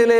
മുഖ്യമന്ത്രിയിലെ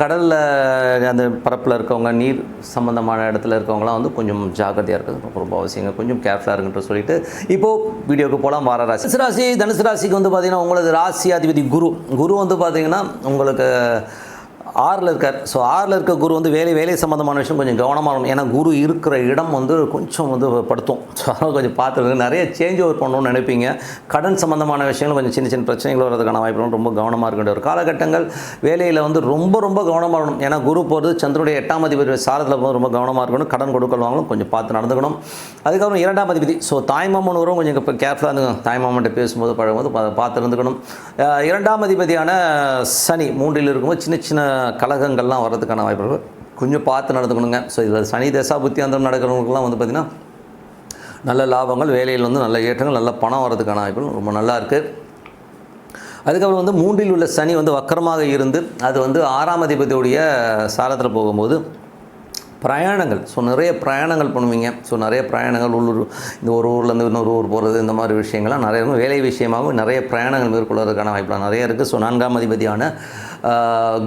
கடலில் அந்த பரப்பில் இருக்கவங்க நீர் சம்மந்தமான இடத்துல இருக்கவங்களாம் வந்து கொஞ்சம் ஜாக்கிரதையாக இருக்கிறது ரொம்ப ரொம்ப அவசியங்க கொஞ்சம் கேர்ஃபுல்லாக இருக்குன்ற சொல்லிட்டு இப்போது வீடியோவுக்கு போகலாம் வார ராசி. தனுசு ராசி தனுசு ராசிக்கு வந்து பார்த்திங்கன்னா உங்களது ராசி அதிபதி குரு. குரு வந்து பார்த்திங்கன்னா உங்களுக்கு ஆறில் இருக்கார். ஸோ ஆறில் இருக்க குரு வந்து வேலை வேலை சம்மந்தமான விஷயம் கொஞ்சம் கவனமாக இருக்கும் ஏன்னா குரு இருக்கிற இடம் வந்து கொஞ்சம் வந்து படுத்தும். ஸோ அதனால் கொஞ்சம் பார்த்துருக்கு நிறைய சேஞ்ச் ஓவர் பண்ணணும்னு நினைப்பீங்க. கடன் சம்மந்தமான விஷயங்கள் கொஞ்சம் சின்ன சின்ன பிரச்சனைகள் வரதுக்கான வாய்ப்பு ரொம்ப கவனமாக இருக்க வேண்டிய ஒரு காலகட்டங்கள் வேலையில் வந்து ரொம்ப ரொம்ப கவனமாக இருக்கணும். ஏன்னா குரு போகிறது சந்திரனுடைய எட்டாம் அதிபதி சாரத்தில் போது ரொம்ப கவனமாக இருக்கணும். கடன் கொடுக்கல் வாங்கணும். கொஞ்சம் பார்த்து நடந்துக்கணும். அதுக்கப்புறம் இரண்டாம் அதிபதி. ஸோ தாய்மாமன் வரும் கொஞ்சம் இப்போ கேர்ஃபுல்லாக இருந்துக்கணும். தாய்மாமன்ட்ட பேசும்போது பழகும்போது பா- பார்த்து இருந்துக்கணும். இரண்டாம் அதிபதியான சனி மூன்றில் இருக்கும்போது சின்ன சின்ன கழகங்கள்லாம் வர்றதுக்கான வாய்ப்புகள் கொஞ்சம் பார்த்து நடந்துக்கணுங்க. ஸோ இதில் சனி தசா புத்தியாந்திரம் நடக்கிறவங்களுக்குலாம் வந்து பார்த்திங்கன்னா நல்ல லாபங்கள் வேலையில் வந்து நல்ல ஏற்றங்கள் நல்ல பணம் வரதுக்கான வாய்ப்புகள் ரொம்ப நல்லா இருக்குது அதுக்கப்புறம் வந்து மூன்றில் உள்ள சனி வந்து வக்கரமாக இருந்து அது வந்து ஆறாம் அதிபதியுடைய சாரத்தில் போகும்போது பிரயாணங்கள். ஸோ நிறைய பிரயாணங்கள் பண்ணுவீங்க. ஸோ நிறைய பிரயாணங்கள் உள்ளூர் இந்த ஒரு ஊர்லேருந்து இன்னொரு ஊர் போகிறது இந்த மாதிரி விஷயங்கள்லாம் நிறைய இருக்கும் வேலை விஷயமாகவும் நிறைய பிரயாணங்கள் மேற்கொள்வதற்கான வாய்ப்புலாம் நிறைய இருக்குது ஸோ நான்காம் அதிபதியான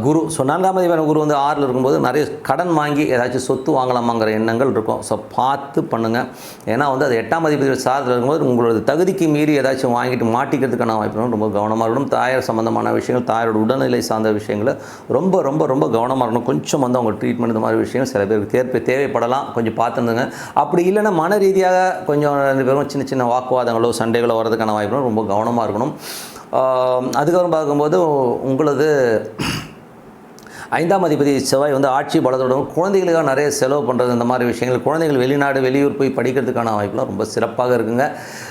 குரு. ஸோ நான்காம் அதிபதியான குரு வந்து ஆறில் இருக்கும்போது நிறைய கடன் வாங்கி ஏதாச்சும் சொத்து வாங்கலாமாங்கிற எண்ணங்கள் இருக்கும். ஸோ பார்த்து பண்ணுங்கள் ஏன்னா வந்து அது எட்டாம் அதிபதி சாரத்தில் இருக்கும்போது உங்களோட தகுதிக்கு மீறி ஏதாச்சும் வாங்கிட்டு மாட்டிக்கிறதுக்கான வாய்ப்பு ரொம்ப கவனமாக இருக்கணும். தாயார் சம்மந்தமான விஷயங்கள் தாயாரோட உடல்நிலை சார்ந்த விஷயங்களை ரொம்ப ரொம்ப ரொம்ப கவனமாக இருக்கணும். கொஞ்சம் வந்து அவங்க ட்ரீட்மெண்ட் இந்த மாதிரி விஷயங்கள் சில பேருக்கு தேர்ப்பு தேவைப்படலாம். கொஞ்சம் பார்த்துருந்துங்க. அப்படி இல்லைன்னா மன ரீதியாக கொஞ்சம் ரெண்டு பேரும் சின்ன சின்ன வாக்குவாதங்களோ சண்டைகளோ வரதுக்கான வாய்ப்பு ரொம்ப கவனமாக இருக்கணும். அதுக்கப்புறம் பார்க்கும்போது உங்களது ஐந்தாம் அதிபதி செவ்வாய் வந்து ஆட்சி பலத்துடன் குழந்தைகளுக்காக நிறைய செலவு பண்ணுறது இந்த மாதிரி விஷயங்கள் குழந்தைகள் வெளிநாடு வெளியூர் போய் படிக்கிறதுக்கான வாய்ப்புலாம் ரொம்ப சிறப்பாக இருக்குங்க.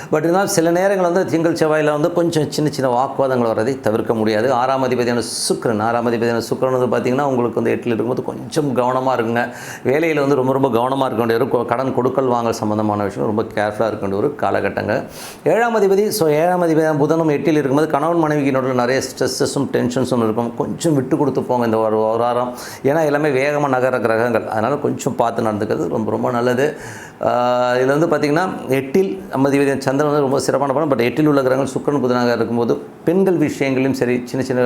பட் இருந்தாலும் சில நேரங்கள் வந்து திங்கள் செவ்வாயில் வந்து கொஞ்சம் சின்ன சின்ன வாக்குவாதங்கள் வரதை தவிர்க்க முடியாது. ஆறாம் அதிபதியான சுக்கரன் ஆறாம் அதிபதியான சுக்கரன் வந்து பார்த்திங்கன்னா உங்களுக்கு வந்து எட்டில் இருக்கும்போது கொஞ்சம் கவனமாக இருக்குங்க வேலையில் வந்து ரொம்ப ரொம்ப கவனமாக இருக்க வேண்டிய ஒரு கொ- கடன் கொடுக்கல் வாங்கல் சம்மந்தமான விஷயம் ரொம்ப கேர்ஃபுல்லாக இருக்க வேண்டிய ஒரு காலகட்டங்கள் ஏழாம் அதிபதி ஸோ ஏழாம் அதிபதி புதனும் எட்டில் இருக்கும்போது கணவன் மனைவிக்கு நிறைய ஸ்ட்ரெஸ்ஸஸும் டென்ஷன்ஸும் இருக்கும். கொஞ்சம் விட்டு கொடுத்து போங்க இந்த ஒரு ஒரு ஏன்னா எல்லாமே வேகமாக நகர கிரகங்கள். அதனால் கொஞ்சம் பார்த்து நடந்துக்கிறது ரொம்ப ரொம்ப நல்லது. இதில் வந்து பார்த்திங்கன்னா எட்டில் அதிபதி சந்திரன் வந்து ரொம்ப சிறப்பான படம். பட் எட்டில் உள்ள கிரகங்கள் சுக்கரன் புதனாக இருக்கும்போது பெண்கள் விஷயங்களையும் சரி சின்ன சின்ன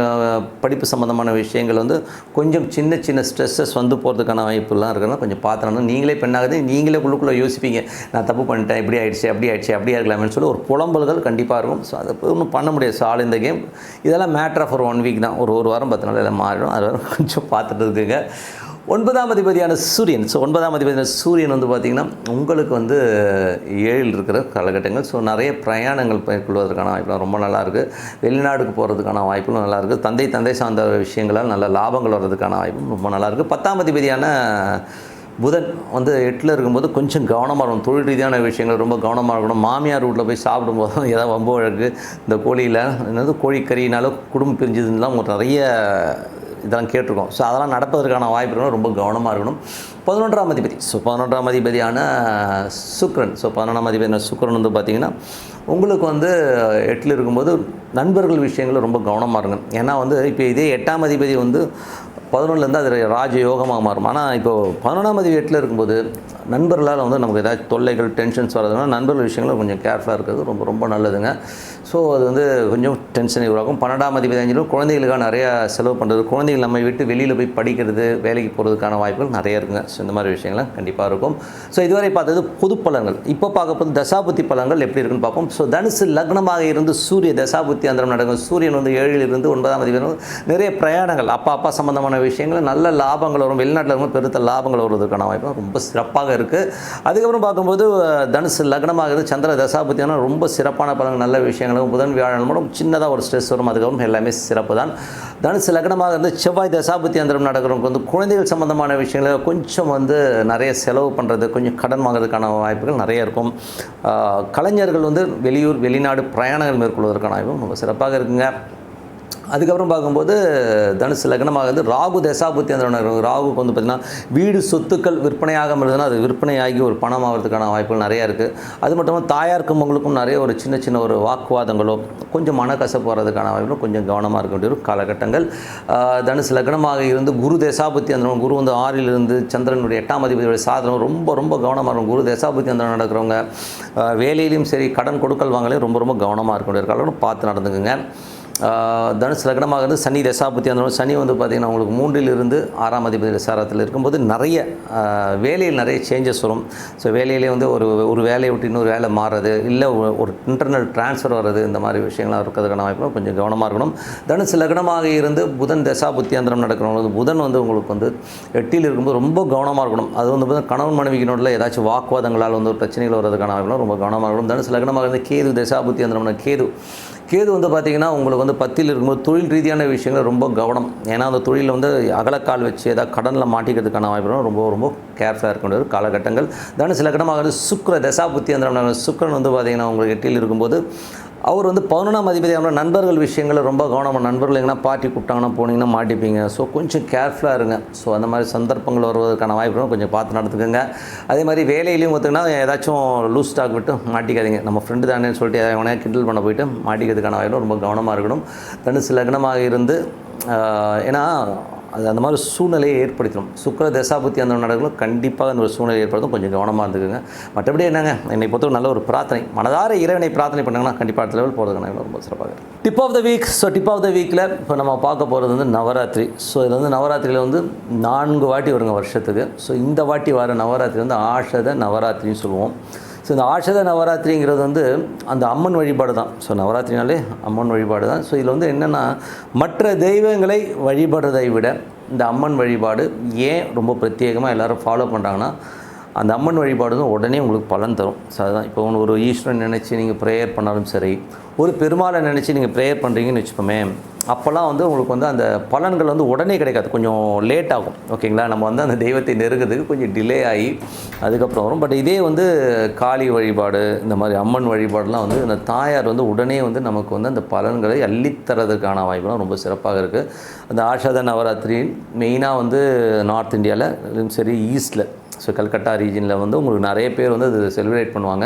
படிப்பு சம்மந்தமான விஷயங்கள் வந்து கொஞ்சம் சின்ன சின்ன ஸ்ட்ரெஸ்ஸஸ் வந்து போகிறதுக்கான வாய்ப்புலாம் இருக்கிறதுனால கொஞ்சம் பார்த்து நீங்களே பெண்ணாகுது நீங்களே உள்ளுக்குள்ளே யோசிப்பீங்க. நான் தப்பு பண்ணிட்டேன் இப்படி ஆயிடுச்சு அப்படி ஆயிடுச்சு அப்படியே இருக்கலாமேன்னு சொல்லி ஒரு புலம்பல்கள் கண்டிப்பாக இருக்கும். ஸோ அதை ஒன்றும் பண்ண முடியாது. ஸோ ஆல் இந்த கேம் இதெல்லாம் மேட்ரு ஆஃப் ஒரு ஒன் வீக் தான். ஒரு ஒரு வாரம் பத்து நாள் எல்லாம் மாறிடும். அது வரை கொஞ்சம் பார்த்துட்டு இருக்குங்க. ஒன்பதாம் அதிபதியான சூரியன். ஸோ ஒன்பதாம் அதிபதியான சூரியன் வந்து பார்த்திங்கன்னா உங்களுக்கு வந்து ஏழில் இருக்கிற காலகட்டங்கள். ஸோ நிறைய பிரயாணங்கள் மேற்கொள்வதற்கான வாய்ப்புலாம் ரொம்ப நல்லாயிருக்கு வெளிநாடுக்கு போகிறதுக்கான வாய்ப்புகளும் நல்லாயிருக்கு தந்தை தந்தை சார்ந்த விஷயங்களால் நல்ல லாபங்கள் வர்றதுக்கான வாய்ப்பும் ரொம்ப நல்லாயிருக்கு பத்தாம் அதிபதியான புதன் வந்து எட்டில் இருக்கும்போது கொஞ்சம் கவனமாக இருக்கணும். தொழில் ரீதியான விஷயங்கள் ரொம்ப கவனமாக இருக்கணும். மாமியார் வீட்டில் போய் சாப்பிடும்போது ஏதாவது வம்பு வழக்கு இந்த கோழியில் என்னது கோழிக்கறினால குடும்பம் பிரிஞ்சதுலாம் உங்களுக்கு நிறைய இதெல்லாம் கேட்டிருக்கோம். ஸோ அதெல்லாம் நடப்பதற்கான வாய்ப்பு இருக்கணும் ரொம்ப கவனமாக இருக்கணும். பதினொன்றாம் அதிபதி. ஸோ பதினொன்றாம் அதிபதியான சுக்ரன் ஸோ பதினொன்றாம் அதிபதியான சுக்ரன் வந்து பார்த்திங்கன்னா உங்களுக்கு வந்து எட்டில் இருக்கும்போது நண்பர்கள் விஷயங்கள் ரொம்ப கவனமாக இருங்க. ஏன்னா வந்து இப்போ இதே எட்டாம் அதிபதி வந்து பதினொன்றுலேருந்து அது ராஜ யோகமாக மாறும். ஆனால் இப்போது பதினொன்றாம் அதிபதி எட்டில் இருக்கும்போது நண்பர்களால் வந்து நமக்கு ஏதாச்சும் தொல்லைகள் டென்ஷன்ஸ் வரதுனால நண்பர்கள் விஷயங்களும் கொஞ்சம் கேர்ஃபுல்லாக இருக்கிறது ரொம்ப ரொம்ப நல்லதுங்க. ஸோ அது வந்து கொஞ்சம் டென்ஷனை உருவாக்கும். பன்னெண்டாம் அதிபதி அஞ்சிலும் குழந்தைகளுக்காக நிறையா செலவு பண்ணுறது குழந்தைகள் நம்ம விட்டு வெளியில் போய் படிக்கிறது வேலைக்கு போகிறதுக்கான வாய்ப்புகள் நிறைய இருக்குங்க. ஸோ இந்த மாதிரி விஷயங்கள்லாம் கண்டிப்பாக இருக்கும். ஸோ இதுவரை பார்த்தது புது பலன்கள். இப்போ பார்க்க போது தசாபுத்தி பலன்கள் எப்படி இருக்குன்னு பார்ப்போம். ஸோ தனுசு லக்னமாக இருந்து சூரிய தசாபுத்தி அந்தரம் நடக்கும். சூரியன் வந்து ஏழில் இருந்து ஒன்பதாம் அதிபதி வரும். நிறைய பிரயாணங்கள் அப்பா அப்பா சம்மந்தமான விஷயங்கள் நல்ல லாபங்கள் வரும். வெளிநாட்டில் இருக்கும் பெருத்த லாபங்கள் வருவதற்கான வாய்ப்பு ரொம்ப சிறப்பாக இருக்குது அதுக்கப்புறம் பார்க்கும்போது தனுசு லக்னமாக இருந்து சந்திர தசாபுத்தியான ரொம்ப சிறப்பான பலன் நல்ல விஷயங்களும் புதன் வியாழன் மூலம் சின்னதாக ஒரு ஸ்ட்ரெஸ் வரும். அதுக்கப்புறம் எல்லாமே சிறப்பு தான். தனுசு லக்னமாக இருந்து செவ்வாய் தசாபுத்தி அந்தரம் நடக்கிறவங்க வந்து குழந்தைகள் சம்மந்தமான விஷயங்களை கொஞ்சம் வந்து நிறைய செலவு பண்ணுறது கொஞ்சம் கடன் வாங்குறதுக்கான வாய்ப்புகள் நிறைய இருக்கும். கலைஞர்கள் வந்து வெளியூர் வெளிநாடு பிரயாணங்கள் மேற்கொள்வதற்கான வாய்ப்பும் ரொம்ப சிறப்பாக இருக்குங்க. அதுக்கப்புறம் பார்க்கும்போது தனுசு லக்னமாக வந்து ராகு தசாபுத்தியந்திரன் ராகுக்கு வந்து பார்த்திங்கன்னா வீடு சொத்துக்கள் விற்பனையாக இருந்ததுன்னா அது விற்பனையாகி ஒரு பணம் ஆகிறதுக்கான வாய்ப்புகள் நிறையா இருக்குது அது மட்டும் இல்லாமல் தாயாருக்கும் உங்களுக்கும் நிறைய ஒரு சின்ன சின்ன ஒரு வாக்குவாதங்களோ கொஞ்சம் மனக்கசப்பு வர்றதுக்கான வாய்ப்புகளும் கொஞ்சம் கவனமாக இருக்க வேண்டிய ஒரு காலகட்டங்கள். தனுசு லக்னமாக இருந்து குரு தசாபுத்தியந்திரன் அந்த குரு வந்து ஆறிலிருந்து சந்திரனுடைய எட்டாம் அதிபதியுடைய சாதனம் ரொம்ப ரொம்ப கவனமாக இருக்கும். குரு தசாபுத்தியந்திரன் நடக்கிறவங்க வேலையிலையும் சரி கடன் கொடுக்கல் வாங்கலையும் ரொம்ப ரொம்ப கவனமாக இருக்க வேண்டிய காலம் பார்த்து நடந்துக்குங்க. தனுஷ் லக்னமாக இருந்து சனி தசாபுத்தி அந்த சனி வந்து பார்த்திங்கன்னா உங்களுக்கு மூன்றிலிருந்து ஆறாம் அதிபதி சாரத்தில் இருக்கும்போது நிறைய வேலையில் நிறைய சேஞ்சஸ் வரும். ஸோ வேலையிலே வந்து ஒரு ஒரு வேலையை விட்டு இன்னொரு வேலை மாறுறது இல்லை ஒரு- இன்டர்னல் ட்ரான்ஸ்ஃபர் வர்றது இந்த மாதிரி விஷயங்களாக இருக்கிறதுக்கான வாய்ப்பு கொஞ்சம் கவனமாக இருக்கணும். தனுஷ் லக்னமாக இருந்து புதன் தசா அந்தரம் நடக்கிறவங்களுக்கு புதன் வந்து உங்களுக்கு வந்து எட்டியில் இருக்கும்போது ரொம்ப கவனமாக இருக்கணும். அது வந்து பார்த்தீங்கன்னா கணவன் மனைவிக்கினோட ஏதாச்சும் வாக்குவாதங்களால் வந்து ஒரு பிரச்சனைகள் வர்றதுக்கான வாய்ப்புலாம் ரொம்ப கவனமாக இருக்கணும். தனுஷ் லக்னமாக இருந்து கேது தசா அந்தரம் கேது கேது வந்து பார்த்திங்கன்னா உங்களுக்கு வந்து பத்தில் இருக்கும்போது தொழில் ரீதியான விஷயங்கள் ரொம்ப கவனம். ஏன்னா அந்த தொழிலில் வந்து அகலக்கால் வச்சு ஏதாவது கடனில் மாட்டிக்கிறதுக்கான வாய்ப்பு ரொம்ப ரொம்ப கேர்ஃபுல்லாக இருக்க வேண்டிய காலகட்டங்கள். தனுசு சில வந்து சுக்கிர தசாபுத்தி அந்த சுக்கிரன் வந்து பார்த்திங்கன்னா உங்களுக்கு எட்டியில் இருக்கும்போது அவர் வந்து பதினொன்றாம் அதிபதி அவரோட நண்பர்கள் விஷயங்களை ரொம்ப கவனமாக நண்பர்கள் எங்கன்னா பார்ட்டி கூப்பிட்டாங்கன்னா போனீங்கன்னா மாட்டிப்பீங்க. ஸோ கொஞ்சம் கேர்ஃபுல்லாக இருங்க. ஸோ அந்த மாதிரி சந்தர்ப்பங்கள் வருவதற்கான வாய்ப்புகளும் கொஞ்சம் பார்த்து நடத்துக்கோங்க அதே மாதிரி வேலையிலையும் பார்த்தீங்கன்னா ஏதாச்சும் லூஸ் ஸ்டாக் விட்டு மாட்டிக்காதீங்க. நம்ம ஃப்ரெண்டு தானேன்னு சொல்லிட்டு எவனையா கிண்டல் பண்ண போயிட்டு மாட்டிக்கிறதுக்கான வாய்ப்பு ரொம்ப கவனமாக இருக்கணும். தனுசு லக்னமாக இருந்து ஏன்னா அது அந்த மாதிரி சூழ்நிலையை ஏற்படுத்தணும் சுக்கர தசாபுத்தி அந்த நடக்கும் கண்டிப்பாக அந்த ஒரு சூழ்நிலை ஏற்படுத்தும். கொஞ்சம் கவனமாக இருந்துக்குங்க. மற்றபடி என்னங்க? என்னை பொறுத்த நல்ல ஒரு பிரார்த்தனை. மனதார இறைவனை பிரார்த்தனை பண்ணாங்கன்னா கண்டிப்பாக அடுத்த லெவல் போகிறதுக்கான ரொம்ப சிறப்பாக இருக்கும். Tip of the week so tip of the வீக்கில் இப்போ நம்ம பார்க்க போகிறது வந்து நவராத்திரி. ஸோ இது வந்து நவராத்திரியில் வந்து நான்கு வாட்டி வருங்க வருஷத்துக்கு. ஸோ இந்த வாட்டி வர நவராத்திரி வந்து ஆஷத நவராத்திரின்னு சொல்லுவோம். ஸோ இந்த ஆஷத நவராத்திரிங்கிறது வந்து அந்த அம்மன் வழிபாடு தான். ஸோ நவராத்திரினாலே அம்மன் வழிபாடு தான். ஸோ இதில் வந்து என்னென்னா மற்ற தெய்வங்களை வழிபடுறதை விட இந்த அம்மன் வழிபாடு ஏன் ரொம்ப பிரத்யேகமாக எல்லாரும் ஃபாலோ பண்ணுறாங்கன்னா அந்த அம்மன் வழிபாடு தான் உடனே உங்களுக்கு பலன் தரும். ஸோ அதுதான். இப்போ ஒரு ஈஸ்வரன் நினச்சி நீங்கள் ப்ரேயர் பண்ணாலும் சரி ஒரு பெருமாளை நினச்சி நீங்கள் ப்ரேயர் பண்ணுறீங்கன்னு வச்சுக்கோமே அப்போல்லாம் வந்து உங்களுக்கு வந்து அந்த பலன்கள் வந்து உடனே கிடைக்காது. கொஞ்சம் லேட் ஆகும். ஓகேங்களா? நம்ம வந்து அந்த தெய்வத்தை நெருங்கிறதுக்கு கொஞ்சம் டிலே ஆகி அதுக்கப்புறம் வரும். பட் இதே வந்து காளி வழிபாடு இந்த மாதிரி அம்மன் வழிபாடுலாம் வந்து இந்த தாயார் வந்து உடனே வந்து நமக்கு வந்து அந்த பலன்களை அள்ளித்தரதுக்கான வாய்ப்புலாம் ரொம்ப சிறப்பாக இருக்குது அந்த ஆஷாத நவராத்திரி மெயினாக வந்து நார்த் இந்தியாவில் சரி ஈஸ்டில் ஸோ கல்கட்டா ரீஜனில் வந்து உங்களுக்கு நிறைய பேர் வந்து அது செலிப்ரேட் பண்ணுவாங்க.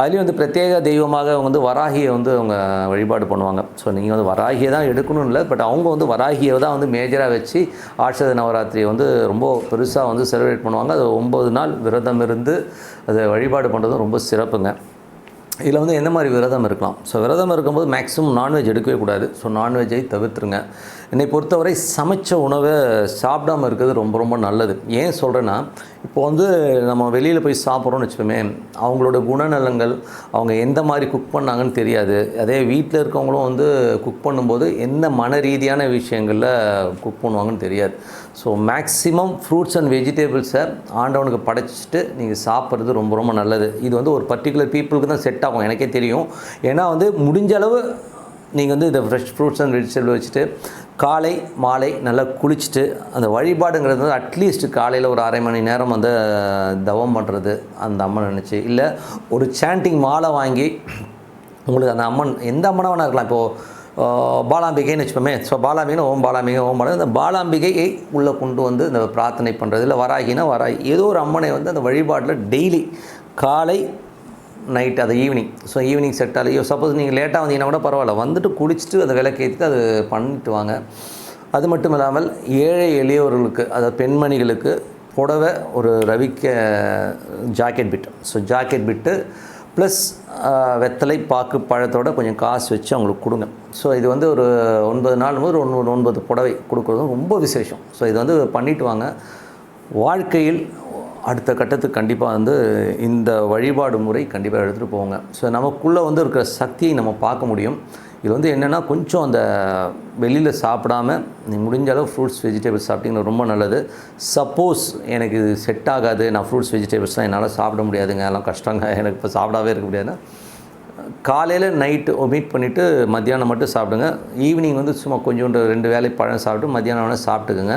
அதுலேயும் வந்து பிரத்யேக தெய்வமாக அவங்க வந்து வராகியை வந்து அவங்க வழிபாடு பண்ணுவாங்க. ஸோ நீங்கள் வந்து வராகியை தான் எடுக்கணும்னு இல்லை பட் அவங்க வந்து வராகியை தான் வந்து மேஜராக வச்சு ஆட்சத நவராத்திரியை வந்து ரொம்ப பெருசாக வந்து செலிப்ரேட் பண்ணுவாங்க. அது ஒம்பது நாள் விரதம் இருந்து அதை வழிபாடு பண்ணுறதும் ரொம்ப சிறப்புங்க. இதில் வந்து என்ன மாதிரி விரதம் இருக்கலாம்? ஸோ விரதம் இருக்கும்போது மேக்ஸிமம் நான்வெஜ் எடுக்கவே கூடாது. ஸோ நான்வெஜ்ஜை தவிர்த்துருங்க. என்னை பொறுத்தவரை சமைச்ச உணவை சாப்பிடாம இருக்கிறது ரொம்ப ரொம்ப நல்லது. ஏன் சொல்கிறேன்னா இப்போ வந்து நம்ம வெளியில் போய் சாப்பிட்றோன்னு வச்சுக்கோமே அவங்களோட குணநலங்கள் அவங்க எந்த மாதிரி குக் பண்ணாங்கன்னு தெரியாது. அதே வீட்டில் இருக்கவங்களும் வந்து குக் பண்ணும்போது என்ன மன ரீதியான விஷயங்களில் குக் பண்ணுவாங்கன்னு தெரியாது. ஸோ மேக்ஸிமம் ஃப்ரூட்ஸ் அண்ட் வெஜிடபிள்ஸை ஆண்டவனுக்கு படைச்சிட்டு நீங்கள் சாப்பிட்றது ரொம்ப ரொம்ப நல்லது. இது வந்து ஒரு பர்டிகுலர் பீப்புளுக்கு தான் செட் ஆகும் எனக்கே தெரியும். ஏன்னா வந்து முடிஞ்ச அளவு நீங்கள் வந்து இந்த ஃப்ரெஷ் ஃப்ரூட்ஸ் அண்ட் வெஜிடபிள் வச்சுட்டு காலை மாலை நல்லா குளிச்சுட்டு அந்த வழிபாடுங்கிறது வந்து அட்லீஸ்ட் காலையில் ஒரு அரை மணி நேரம் வந்து தவம் பண்ணுறது அந்த அம்மன் நினச்சி. இல்லை ஒரு சாண்டிங் மாலை வாங்கி உங்களுக்கு அந்த அம்மன் எந்த அம்மனாக வேணா இருக்கலாம். இப்போது பாலாம்பிகைன்னு வச்சுப்போமே ஸோ பாலாம்பிகை ஓம் பாலாம்பிகை ஓம் பாலாம்பிகை. இந்த பாலாம்பிகையை உள்ளே கொண்டு வந்து இந்த பிரார்த்தனை பண்ணுறது இல்லை வராகினா வராகி. ஏதோ ஒரு அம்மனை வந்து அந்த வழிபாட்டில் டெய்லி காலை நைட் அது ஈவினிங் ஸோ ஈவினிங் செட் ஆலையோ சப்போஸ் நீங்கள் லேட்டாக வந்தீங்கன்னா கூட பரவாயில்ல. வந்துட்டு குளிச்சுட்டு அதை விளக்கேற்றிட்டு அது பண்ணிட்டு வாங்க. அது மட்டும் இல்லாமல் ஏழை எளியவர்களுக்கு அதாவது பெண்மணிகளுக்கு புடவை ஒரு ரவிக்க jacket bit. So jacket bit plus வெத்தலை பாக்கு பழத்தோட கொஞ்சம் காசு வச்சு அவங்களுக்கு கொடுங்க. ஸோ இது வந்து ஒரு ஒன்பது நாள் போது ஒன்று ஒன்பது புடவை கொடுக்குறது ரொம்ப விசேஷம். ஸோ இது வந்து பண்ணிட்டு வாங்க. வாழ்க்கையில் அடுத்த கட்டத்துக்கு கண்டிப்பாக வந்து இந்த வழிபாடு முறை கண்டிப்பாக எடுத்துகிட்டு போவாங்க ஸோ நமக்குள்ளே வந்து இருக்கிற சக்தியை நம்ம பார்க்க முடியும். இது வந்து என்னென்னா கொஞ்சம் அந்த வெளியில் சாப்பிடாம நீ முடிஞ்ச அளவு ஃப்ரூட்ஸ் வெஜிடபிள்ஸ் சாப்பிட்டீங்கன்னா ரொம்ப நல்லது. சப்போஸ் எனக்கு இது செட் ஆகாது நான் ஃப்ரூட்ஸ் வெஜிடபிள்ஸ்லாம் என்னால் சாப்பிட முடியாதுங்க எல்லாம் கஷ்டங்க எனக்கு இப்போ சாப்பிடாவே இருக்க முடியாதுன்னா காலையில் நைட்டு மீட் பண்ணிவிட்டு மத்தியானம் மட்டும் சாப்பிடுங்க. ஈவினிங் வந்து சும்மா கொஞ்சோண்டு ரெண்டு வேலை பழம் சாப்பிட்டு மத்தியானம் வேணால் சாப்பிட்டுக்குங்க.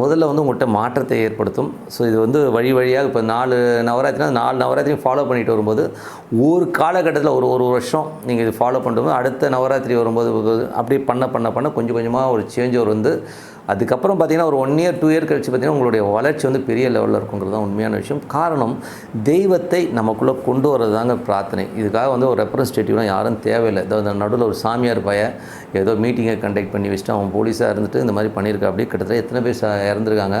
முதல்ல வந்து உங்கள்கிட்ட மாற்றத்தை ஏற்படுத்தும். ஸோ இது வந்து வழி வழியாக இப்போ நாலு நவராத்திரினா நாலு நவராத்திரியும் ஃபாலோ பண்ணிட்டு வரும்போது ஒரு காலகட்டத்தில் ஒரு ஒரு வருஷம் நீங்கள் இது ஃபாலோ பண்ணிட்டு அடுத்த நவராத்திரி வரும்போது அப்படி பண்ண பண்ண பண்ண கொஞ்சம் கொஞ்சமாக ஒரு சேஞ்ச் ஒரு வந்து அதுக்கப்புறம் பார்த்தீங்கன்னா ஒரு ஒன் இயர் டூ இயர் கழிச்சு பார்த்தீங்கன்னா உங்களுடைய வளர்ச்சி வந்து பெரிய லெவலில் இருக்குங்கிறது தான் உண்மையான விஷயம். காரணம் தெய்வத்தை நமக்குள்ளே கொண்டு வரது தாங்க பிரார்த்தனை. இதுக்காக வந்து ஒரு ரெப்ரஸன்டேட்டிவ்லாம் யாரும் தேவையில்லை. ஏதோ இந்த நடுவில் ஒரு சாமியார் பைய ஏதோ மீட்டிங்கை கண்டக்ட் பண்ணி வச்சுட்டு அவன் போலீஸாக இருந்துட்டு இந்த மாதிரி பண்ணியிருக்கா அப்படி கிட்டத்தட்ட எத்தனை பேர் இறந்துருக்காங்க.